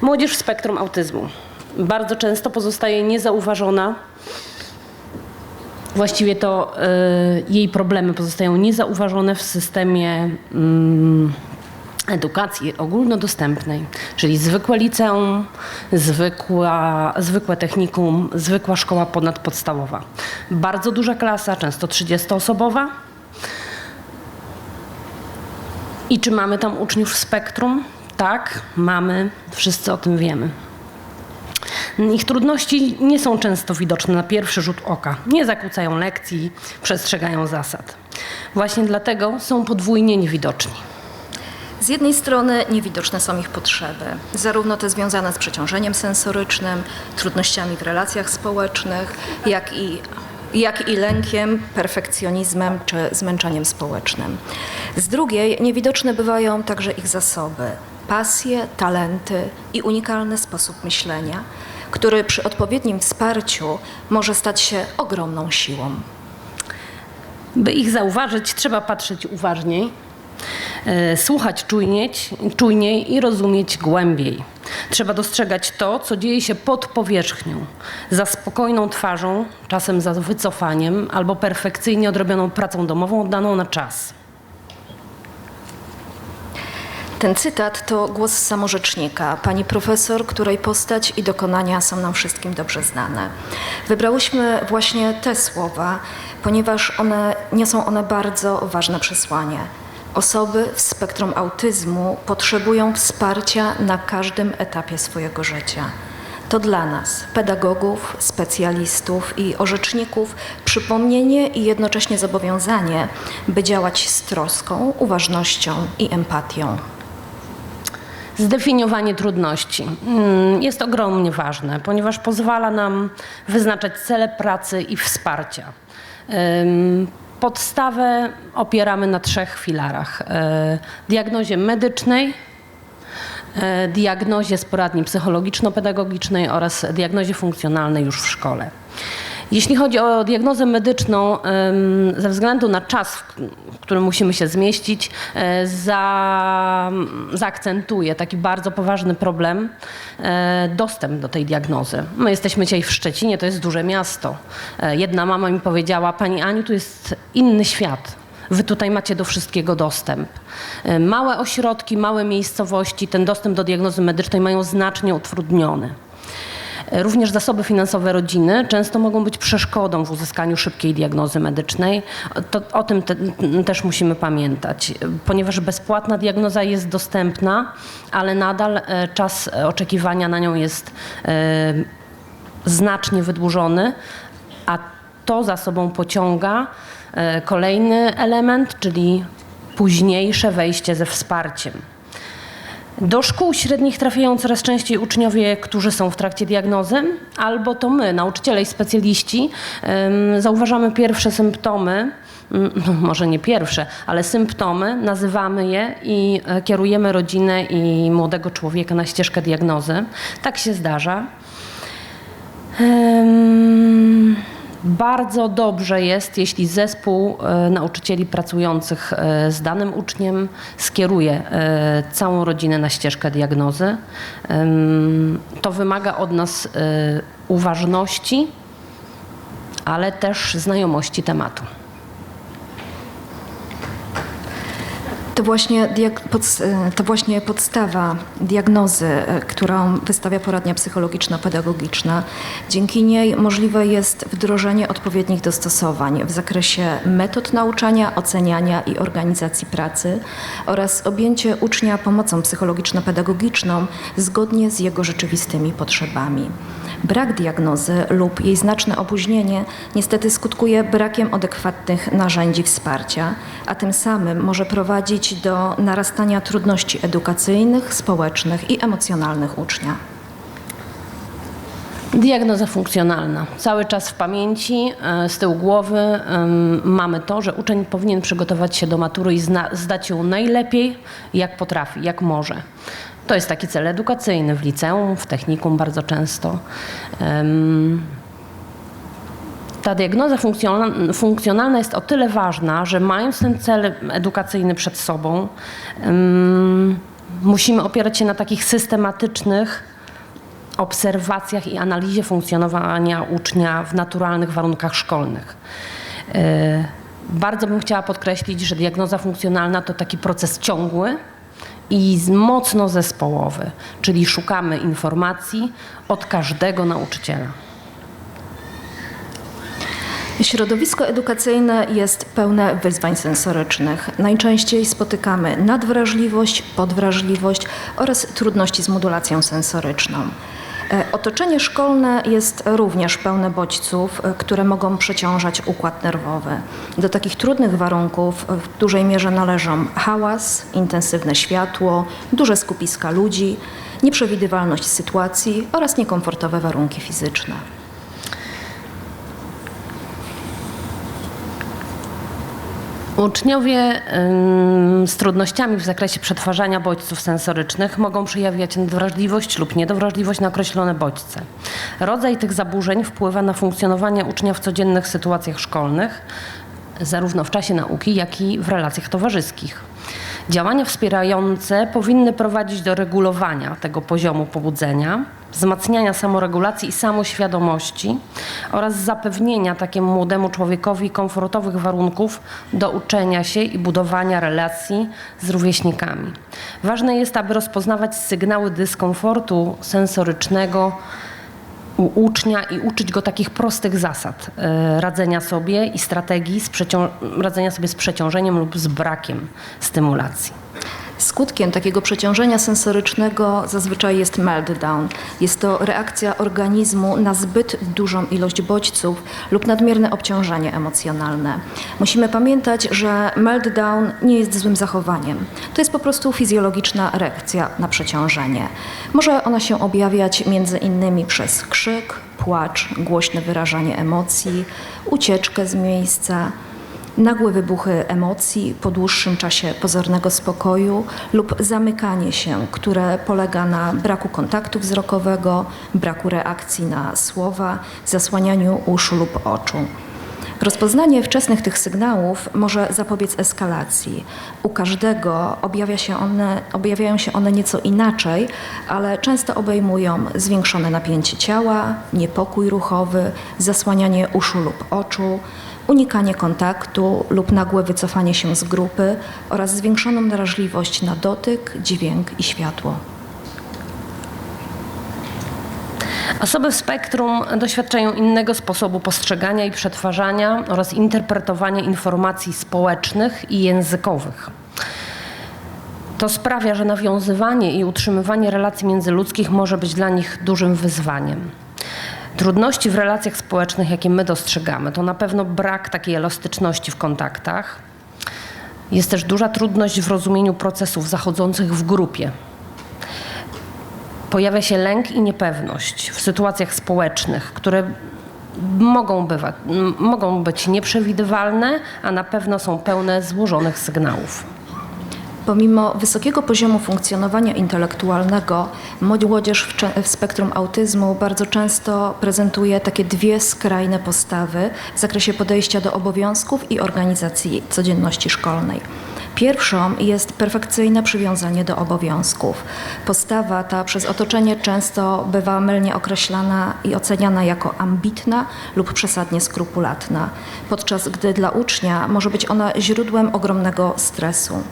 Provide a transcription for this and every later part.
Młodzież w spektrum autyzmu bardzo często pozostaje niezauważona. Właściwie to y, jej problemy pozostają niezauważone w systemie mm, edukacji ogólnodostępnej, czyli zwykłe liceum, zwykła, zwykłe technikum, zwykła szkoła ponadpodstawowa. Bardzo duża klasa, często 30-osobowa. I czy mamy tam uczniów w spektrum? Tak, mamy, wszyscy o tym wiemy. Ich trudności nie są często widoczne na pierwszy rzut oka. Nie zakłócają lekcji, przestrzegają zasad. Właśnie dlatego są podwójnie niewidoczni. Z jednej strony niewidoczne są ich potrzeby, zarówno te związane z przeciążeniem sensorycznym, trudnościami w relacjach społecznych, jak i, jak i lękiem, perfekcjonizmem czy zmęczeniem społecznym. Z drugiej niewidoczne bywają także ich zasoby, pasje, talenty i unikalny sposób myślenia, który przy odpowiednim wsparciu może stać się ogromną siłą. By ich zauważyć, trzeba patrzeć uważniej, e, słuchać czujniej, czujniej i rozumieć głębiej. Trzeba dostrzegać to, co dzieje się pod powierzchnią, za spokojną twarzą, czasem za wycofaniem albo perfekcyjnie odrobioną pracą domową oddaną na czas. Ten cytat to głos samorzecznika, pani profesor, której postać i dokonania są nam wszystkim dobrze znane. Wybrałyśmy właśnie te słowa, ponieważ one niosą one bardzo ważne przesłanie. Osoby w spektrum autyzmu potrzebują wsparcia na każdym etapie swojego życia. To dla nas, pedagogów, specjalistów i orzeczników, przypomnienie i jednocześnie zobowiązanie, by działać z troską, uważnością i empatią. Zdefiniowanie trudności mm, jest ogromnie ważne, ponieważ pozwala nam wyznaczać cele pracy i wsparcia. Podstawę opieramy na trzech filarach: e, diagnozie medycznej, e, diagnozie z poradni psychologiczno-pedagogicznej oraz diagnozie funkcjonalnej już w szkole. Jeśli chodzi o diagnozę medyczną, ze względu na czas, w którym musimy się zmieścić, e, za, zaakcentuję taki bardzo poważny problem e, dostęp do tej diagnozy. My jesteśmy dzisiaj w Szczecinie, to jest duże miasto. E, Jedna mama mi powiedziała, Pani Aniu, tu jest inny świat. Wy tutaj macie do wszystkiego dostęp. Małe ośrodki, małe miejscowości ten dostęp do diagnozy medycznej mają znacznie utrudniony. Również zasoby finansowe rodziny często mogą być przeszkodą w uzyskaniu szybkiej diagnozy medycznej. To, o tym te, też musimy pamiętać, ponieważ bezpłatna diagnoza jest dostępna, ale nadal e, czas oczekiwania na nią jest e, znacznie wydłużony, a to za sobą pociąga e, kolejny element, czyli późniejsze wejście ze wsparciem. Do szkół średnich trafiają coraz częściej uczniowie, którzy są w trakcie diagnozy, albo to my, nauczyciele i specjaliści, zauważamy pierwsze symptomy, mm, no, może nie pierwsze, ale symptomy, nazywamy je i e, kierujemy rodzinę i młodego człowieka na ścieżkę diagnozy. Tak się zdarza. Em, Bardzo dobrze jest, jeśli zespół e, nauczycieli pracujących e, z danym uczniem skieruje e, całą rodzinę na ścieżkę diagnozy. To wymaga od nas uważności, ale też znajomości tematu. To właśnie, e, to właśnie podstawa diagnozy, e, którą wystawia poradnia psychologiczno-pedagogiczna. Dzięki niej możliwe jest wdrożenie odpowiednich dostosowań w zakresie metod nauczania, oceniania i organizacji pracy oraz objęcie ucznia pomocą psychologiczno-pedagogiczną zgodnie z jego rzeczywistymi potrzebami. Brak diagnozy lub jej znaczne opóźnienie niestety skutkuje brakiem adekwatnych narzędzi wsparcia, a tym samym może prowadzić do narastania trudności edukacyjnych, społecznych i emocjonalnych ucznia. Diagnoza funkcjonalna. Cały czas w pamięci, e, z tyłu głowy mamy to, że uczeń powinien przygotować się do matury i zdać ją najlepiej, jak potrafi, jak może. To jest taki cel edukacyjny w liceum, w technikum bardzo często. Ta diagnoza funkcjonalna, jest o tyle ważna, że mając ten cel edukacyjny przed sobą, musimy opierać się na takich systematycznych obserwacjach i analizie funkcjonowania ucznia w naturalnych warunkach szkolnych. E, Bardzo bym chciała podkreślić, że diagnoza funkcjonalna to taki proces ciągły i mocno zespołowy, czyli szukamy informacji od każdego nauczyciela. Środowisko edukacyjne jest pełne wyzwań sensorycznych. Najczęściej spotykamy nadwrażliwość, podwrażliwość oraz trudności z modulacją sensoryczną. E, Otoczenie szkolne jest również pełne bodźców, e, które mogą przeciążać układ nerwowy. Do takich trudnych warunków w dużej mierze należą hałas, intensywne światło, duże skupiska ludzi, nieprzewidywalność sytuacji oraz niekomfortowe warunki fizyczne. Uczniowie z trudnościami w zakresie przetwarzania bodźców sensorycznych mogą przejawiać nadwrażliwość lub niedowrażliwość na określone bodźce. Rodzaj tych zaburzeń wpływa na funkcjonowanie ucznia w codziennych sytuacjach szkolnych, zarówno w czasie nauki, jak i w relacjach towarzyskich. Działania wspierające powinny prowadzić do regulowania tego poziomu pobudzenia, wzmacniania samoregulacji i samoświadomości oraz zapewnienia takiemu młodemu człowiekowi komfortowych warunków do uczenia się i budowania relacji z rówieśnikami. Ważne jest, aby rozpoznawać sygnały dyskomfortu sensorycznego ucznia i uczyć go takich prostych zasad e, radzenia sobie i strategii radzenia sobie z przeciążeniem lub z brakiem stymulacji. Skutkiem takiego przeciążenia sensorycznego zazwyczaj jest meltdown. Jest to reakcja organizmu na zbyt dużą ilość bodźców lub nadmierne obciążenie emocjonalne. Musimy pamiętać, że meltdown nie jest złym zachowaniem. To jest po prostu fizjologiczna reakcja na przeciążenie. Może ona się objawiać między innymi przez krzyk, płacz, głośne wyrażanie emocji, ucieczkę z miejsca, nagłe wybuchy emocji po dłuższym czasie pozornego spokoju lub zamykanie się, które polega na braku kontaktu wzrokowego, braku reakcji na słowa, zasłanianiu uszu lub oczu. Rozpoznanie wczesnych tych sygnałów może zapobiec eskalacji. U każdego objawia się one, objawiają się one nieco inaczej, ale często obejmują zwiększone napięcie ciała, niepokój ruchowy, zasłanianie uszu lub oczu, unikanie kontaktu lub nagłe wycofanie się z grupy oraz zwiększoną wrażliwość na dotyk, dźwięk i światło. Osoby w spektrum doświadczają innego sposobu postrzegania i przetwarzania oraz interpretowania informacji społecznych i językowych. To sprawia, że nawiązywanie i utrzymywanie relacji międzyludzkich może być dla nich dużym wyzwaniem. Trudności w relacjach społecznych, jakie my dostrzegamy, to na pewno brak takiej elastyczności w kontaktach. Jest też duża trudność w rozumieniu procesów zachodzących w grupie. Pojawia się lęk i niepewność w sytuacjach społecznych, które mogą, bywać, mogą być nieprzewidywalne, a na pewno są pełne złożonych sygnałów. Pomimo wysokiego poziomu funkcjonowania intelektualnego, młodzież w, spektrum autyzmu bardzo często prezentuje takie dwie skrajne postawy w zakresie podejścia do obowiązków i organizacji codzienności szkolnej. Pierwszą jest perfekcyjne przywiązanie do obowiązków. Postawa ta przez otoczenie często bywa mylnie określana i oceniana jako ambitna lub przesadnie skrupulatna, podczas gdy dla ucznia może być ona źródłem ogromnego stresu.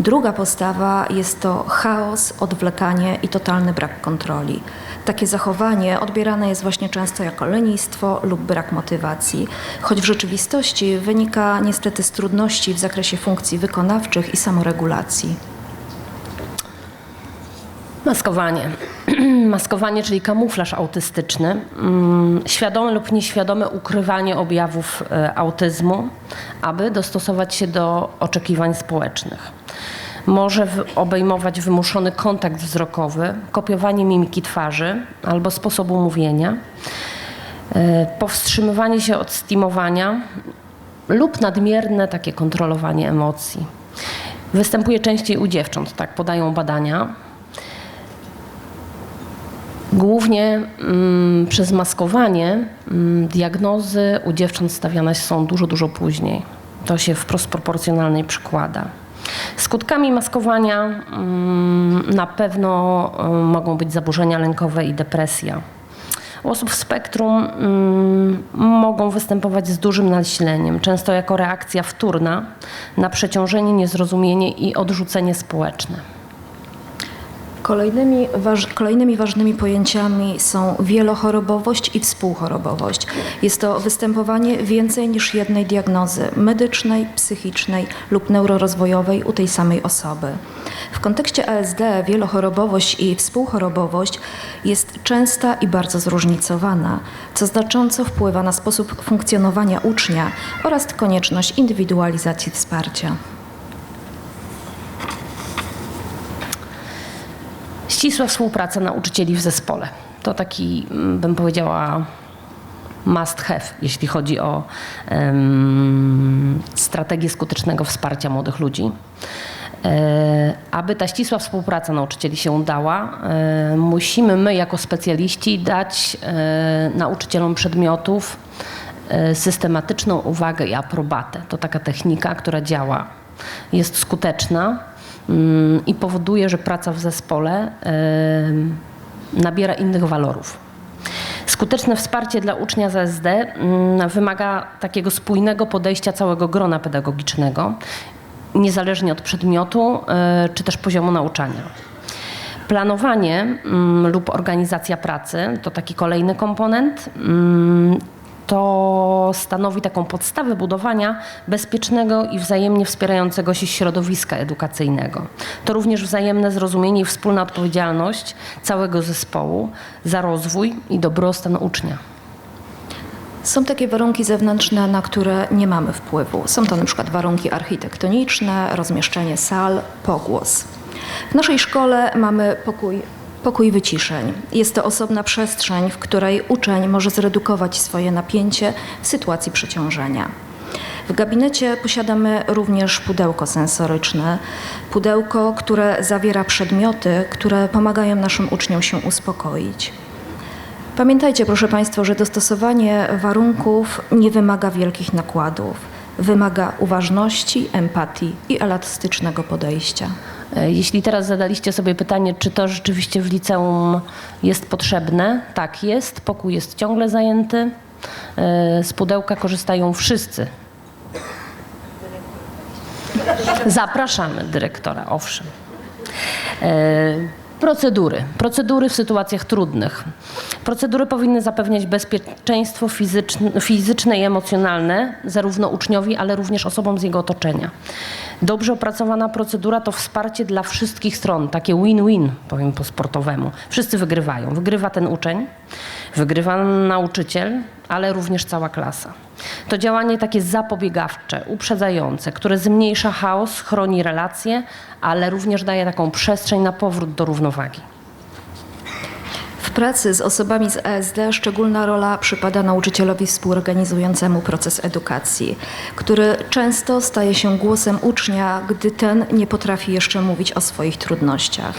Druga postawa jest to chaos, odwlekanie i totalny brak kontroli. Takie zachowanie odbierane jest właśnie często jako lenistwo lub brak motywacji, choć w rzeczywistości wynika niestety z trudności w zakresie funkcji wykonawczych i samoregulacji. Maskowanie. Maskowanie, czyli kamuflaż autystyczny, mm, świadome lub nieświadome ukrywanie objawów e, autyzmu, aby dostosować się do oczekiwań społecznych. Może obejmować wymuszony kontakt wzrokowy, kopiowanie mimiki twarzy albo sposobu mówienia, e, powstrzymywanie się od stimowania lub nadmierne takie kontrolowanie emocji. Występuje częściej u dziewcząt, tak podają badania. Głównie mm, przez maskowanie mm, diagnozy u dziewcząt stawiane są dużo, dużo później. To się wprost proporcjonalnie przykłada. Skutkami maskowania mm, na pewno mm, mogą być zaburzenia lękowe i depresja. U osób w spektrum mm, mogą występować z dużym nasileniem, często jako reakcja wtórna na przeciążenie, niezrozumienie i odrzucenie społeczne. Kolejnymi, waż, kolejnymi ważnymi pojęciami są wielochorobowość i współchorobowość. Jest to występowanie więcej niż jednej diagnozy medycznej, psychicznej lub neurorozwojowej u tej samej osoby. W kontekście ASD wielochorobowość i współchorobowość jest częsta i bardzo zróżnicowana, co znacząco wpływa na sposób funkcjonowania ucznia oraz konieczność indywidualizacji wsparcia. Ścisła współpraca nauczycieli w zespole. To taki, mm, bym powiedziała, must have, jeśli chodzi o em, strategię skutecznego wsparcia młodych ludzi. E, aby ta ścisła współpraca nauczycieli się udała, e, musimy my jako specjaliści dać e, nauczycielom przedmiotów e, systematyczną uwagę i aprobatę. To taka technika, która działa, jest skuteczna i powoduje, że praca w zespole nabiera innych walorów. Skuteczne wsparcie dla ucznia z ASD mm, wymaga takiego spójnego podejścia całego grona pedagogicznego, niezależnie od przedmiotu e, czy też poziomu nauczania. Planowanie mm, lub organizacja pracy to taki kolejny komponent. To stanowi taką podstawę budowania bezpiecznego i wzajemnie wspierającego się środowiska edukacyjnego. To również wzajemne zrozumienie i wspólna odpowiedzialność całego zespołu za rozwój i dobrostan ucznia. Są takie warunki zewnętrzne, na które nie mamy wpływu. Są to przykład warunki architektoniczne, rozmieszczenie sal, pogłos. W naszej szkole mamy pokój, pokój wyciszeń. Jest to osobna przestrzeń, w której uczeń może zredukować swoje napięcie w sytuacji przeciążenia. W gabinecie posiadamy również pudełko sensoryczne. Pudełko, które zawiera przedmioty, które pomagają naszym uczniom się uspokoić. Pamiętajcie, proszę Państwa, że dostosowanie warunków nie wymaga wielkich nakładów. Wymaga uważności, empatii i elastycznego podejścia. E, Jeśli teraz zadaliście sobie pytanie, czy to rzeczywiście w liceum jest potrzebne, tak jest. Pokój jest ciągle zajęty. E, Z pudełka korzystają wszyscy. Zapraszamy dyrektora, owszem. Procedury. Procedury w sytuacjach trudnych. Procedury powinny zapewniać bezpieczeństwo fizyczne, fizyczne i emocjonalne zarówno uczniowi, ale również osobom z jego otoczenia. Dobrze opracowana procedura to wsparcie dla wszystkich stron, takie win-win, powiem po sportowemu. Wszyscy wygrywają. Wygrywa ten uczeń, wygrywa nauczyciel, ale również cała klasa. To działanie takie zapobiegawcze, uprzedzające, które zmniejsza chaos, chroni relacje, ale również daje taką przestrzeń na powrót do równowagi. W pracy z osobami z ASD szczególna rola przypada nauczycielowi współorganizującemu proces edukacji, który często staje się głosem ucznia, gdy ten nie potrafi jeszcze mówić o swoich trudnościach.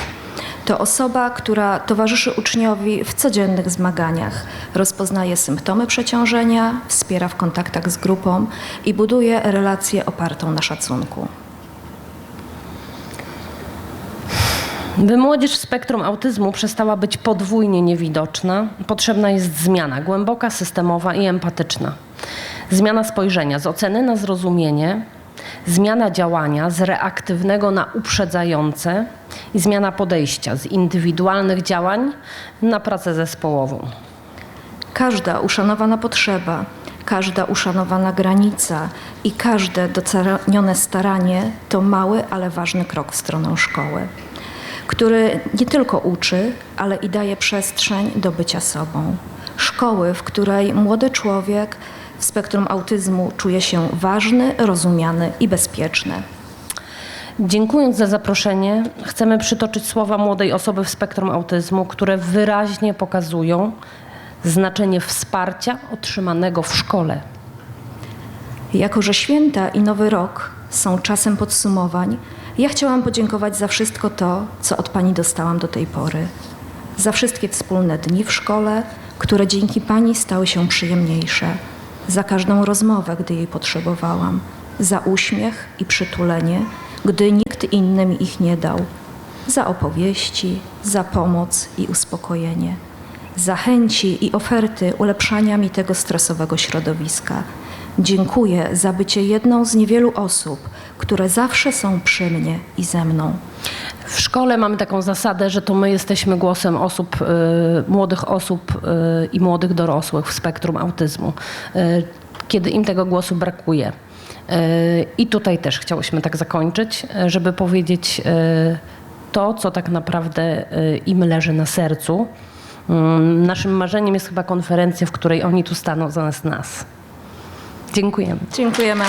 To osoba, która towarzyszy uczniowi w codziennych zmaganiach, rozpoznaje symptomy przeciążenia, wspiera w kontaktach z grupą i buduje relację opartą na szacunku. By młodzież w spektrum autyzmu przestała być podwójnie niewidoczna, potrzebna jest zmiana głęboka, systemowa i empatyczna. Zmiana spojrzenia z oceny na zrozumienie, zmiana działania z reaktywnego na uprzedzające i zmiana podejścia z indywidualnych działań na pracę zespołową. Każda uszanowana potrzeba, każda uszanowana granica i każde docenione staranie to mały, ale ważny krok w stronę szkoły, który nie tylko uczy, ale i daje przestrzeń do bycia sobą. Szkoły, w której młody człowiek w spektrum autyzmu czuje się ważny, rozumiany i bezpieczny. Dziękując za zaproszenie, chcemy przytoczyć słowa młodej osoby w spektrum autyzmu, które wyraźnie pokazują znaczenie wsparcia otrzymanego w szkole. Jako, że święta i Nowy Rok są czasem podsumowań, ja chciałam podziękować za wszystko to, co od Pani dostałam do tej pory. Za wszystkie wspólne dni w szkole, które dzięki Pani stały się przyjemniejsze. Za każdą rozmowę, gdy jej potrzebowałam. Za uśmiech i przytulenie, gdy nikt innym ich nie dał. Za opowieści, za pomoc i uspokojenie. Za chęci i oferty ulepszania mi tego stresowego środowiska. Dziękuję za bycie jedną z niewielu osób, które zawsze są przy mnie i ze mną. W szkole mamy taką zasadę, że to my jesteśmy głosem osób, y, młodych osób y, i młodych dorosłych w spektrum autyzmu, y, kiedy im tego głosu brakuje. I tutaj też chciałyśmy tak zakończyć, żeby powiedzieć to, co tak naprawdę im leży na sercu. Mm, Naszym marzeniem jest chyba konferencja, w której oni tu staną zamiast nas. Dziękujemy. Dziękujemy.